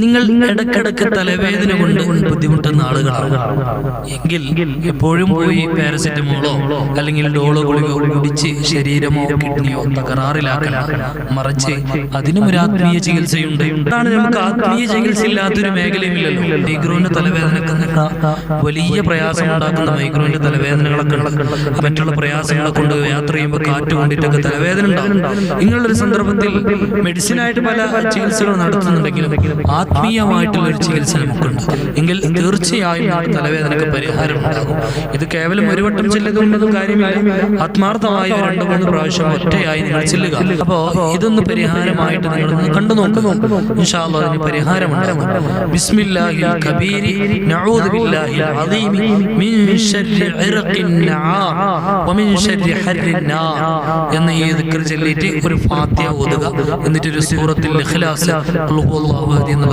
നിങ്ങൾ ഇടക്കിടക്ക് തലവേദന കൊണ്ട് ബുദ്ധിമുട്ടുന്ന ആളുകളാണ്. എങ്കിൽ എപ്പോഴും പോയി പാരസെറ്റമോളോ അല്ലെങ്കിൽ ഡോളോ ഗുളികോ കുടിച്ച് ശരീരമോ കിഡ്നിയോ തകരാറിലാക്കല മറിച്ച് അതിനും ഒരു ആത്മീയ ചികിത്സയുണ്ട്. അതാണ് നമുക്ക് ആത്മീയ ചികിത്സ ഇല്ലാത്തൊരു മേഖലയുമില്ലല്ലോ മൈഗ്രോന്റെ തലവേദനക്ക് വലിയ പ്രയാസം ഉണ്ടാക്കുന്ന മൈഗ്രോന്റെ തലവേദനകളൊക്കെ മറ്റുള്ള പ്രയാസങ്ങളെ കൊണ്ട് യാത്ര ചെയ്യുമ്പോൾ കാറ്റ് കൊണ്ടിട്ടൊക്കെ തലവേദന ഉണ്ടാകും ഇങ്ങനൊരു സന്ദർഭത്തിൽ മെഡിസിനായിട്ട് പല ചികിത്സകൾ നടത്തുന്നുണ്ടെങ്കിലും ആത്മീയമായിട്ടുള്ള ഒരു ചികിത്സ നമുക്കുണ്ട്. എങ്കിൽ തീർച്ചയായും തലവേദനക്ക് പരിഹാരം ഉണ്ടാകും. ഇത് കേവലം ഒരു വട്ടം ചെല്ലുന്നതും കാര്യമില്ല. ആത്മാർത്ഥമായി രണ്ടു മൂന്ന് പ്രാവശ്യം ഒറ്റയായി നിങ്ങൾ ചെല്ലുക. അപ്പോ ഇതൊന്ന് പരിഹാരമായിട്ട് നിങ്ങൾ കണ്ടു നോക്കുന്നു. ഇൻഷാ അല്ലാഹ് അതിന് പരിഹാരമുണ്ടാകും. ബിസ്മില്ലാഹിൽ കബീരി നഊദു ബില്ലാഹിൽ അദീമി മിൻ ശർരി ഇർഖിൻ വമിൻ ശർരി ഹർരിൻ നാർ എന്ന ഈ ദിക്ർ ചൊല്ലിയിട്ട് ഒരു ഫാത്തിഹ ഓതുക. എന്നിട്ട് ഒരു സൂറത്തിൽ ഇഖ്ലാസ്. ഖുൽ ഹുവല്ലാഹു അഹദ് എന്നുള്ള